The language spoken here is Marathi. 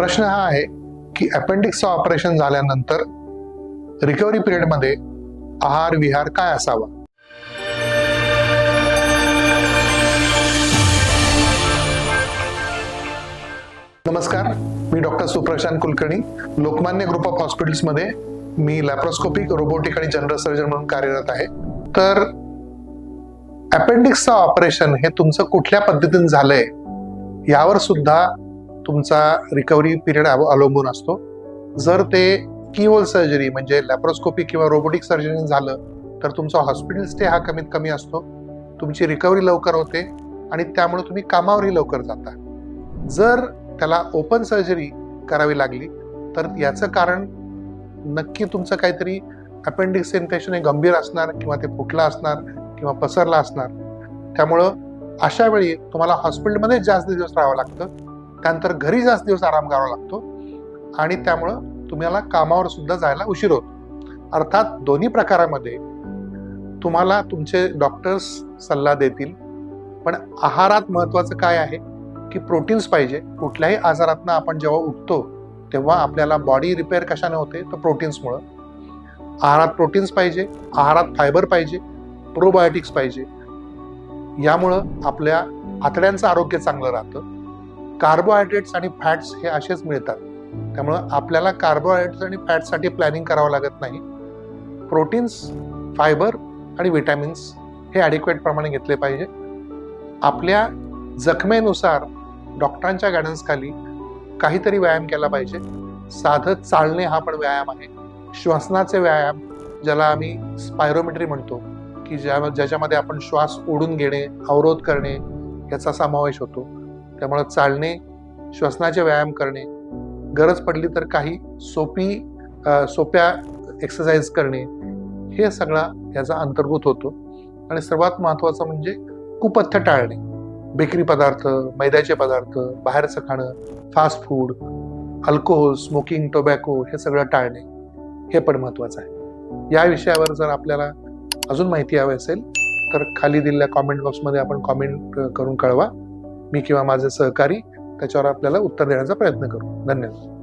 प्रश्न हा आहे की अपेंडिक्सचं ऑपरेशन झाल्यानंतर रिकव्हरी पिरियडमध्ये आहार विहार काय असावा? नमस्कार मी doctor Suprashant Kulkarni. Lokmanya group of हॉस्पिटल्समध्ये मी लॅप्रोस्कोपिक रोबोटिक आणि जनरल सर्जन म्हणून कार्यरत आहे. तर अपेंडिक्सचं ऑपरेशन हे तुमचं कुठल्या पद्धतीने झालंय? यावर सुद्धा तुमचा रिकव्हरी पिरियड अवलंबून असतो. जर ते कीहोल सर्जरी म्हणजे लॅप्रोस्कोपी किंवा रोबोटिक सर्जरी झालं तर तुमचा हॉस्पिटल स्टे हा कमीत कमी असतो. तुमची रिकव्हरी लवकर होते आणि त्यामुळे तुम्ही कामावरही लवकर जाता. जर त्याला ओपन सर्जरी करावी लागली तर याचं कारण नक्की तुमचं काहीतरी अपेंडिक्स इन्फेक्शन हे गंभीर असणार किंवा ते फुटलं असणार किंवा पसरला असणार. त्यामुळं अशा वेळी तुम्हाला हॉस्पिटलमध्ये जास्त दिवस राहावं लागतं. त्यानंतर घरी जास्त दिवस आराम करावा लागतो. आणि त्यामुळं तुम्हाला कामावर सुद्धा जायला उशीर होतो. अर्थात दोन्ही प्रकारामध्ये तुम्हाला तुमचे डॉक्टर्स सल्ला देतील. पण आहारात महत्वाचं काय आहे? की प्रोटीन्स पाहिजे. कुठल्याही आजारातनं आपण जेव्हा उठतो तेव्हा आपल्याला बॉडी रिपेअर कशाने होते? तर प्रोटीन्समुळं आहारात प्रोटीन्स पाहिजे. आहारात फायबर पाहिजे. प्रोबायोटिक्स पाहिजे. यामुळं आपल्या आतड्यांचं आरोग्य चांगलं राहतं. कार्बोहायड्रेट्स आणि फॅट्स हे असेच मिळतात. त्यामुळं आपल्याला कार्बोहायड्रेट्स आणि फॅट्ससाठी प्लॅनिंग करावं लागत नाही. प्रोटीन्स फायबर आणि विटॅमिन्स हे ॲडिक्वेट प्रमाणे घेतले पाहिजे. आपल्या जखमेनुसार डॉक्टरांच्या गायडन्सखाली काहीतरी व्यायाम केला पाहिजे. साधं चालणे हा पण व्यायाम आहे. श्वसनाचे व्यायाम ज्याला आम्ही स्पायरोमेट्री म्हणतो की ज्या ज्याच्यामध्ये आपण श्वास ओढून घेणे अवरोध करणे याचा समावेश होतो. त्यामुळं चालणे श्वसनाचे व्यायाम करणे गरज पडली तर काही सोपी सोप्या एक्सरसाइज करणे हे सगळा याचा अंतर्भूत होतो. आणि सर्वात महत्त्वाचं म्हणजे कुपथ्य टाळणे. बेकरी पदार्थ मैद्याचे पदार्थ बाहेरचं खाणं fast food alcohol smoking tobacco हे सगळं टाळणे. हे पण महत्त्वाचं आहे. या विषयावर जर आपल्याला अजून माहिती हवी असेल तर खाली दिलेल्या कॉमेंट बॉक्समध्ये आपण कॉमेंट करून कळवा. मी किंवा माझे सहकारी त्याच्यावर आपल्याला उत्तर देण्याचा प्रयत्न करू. धन्यवाद.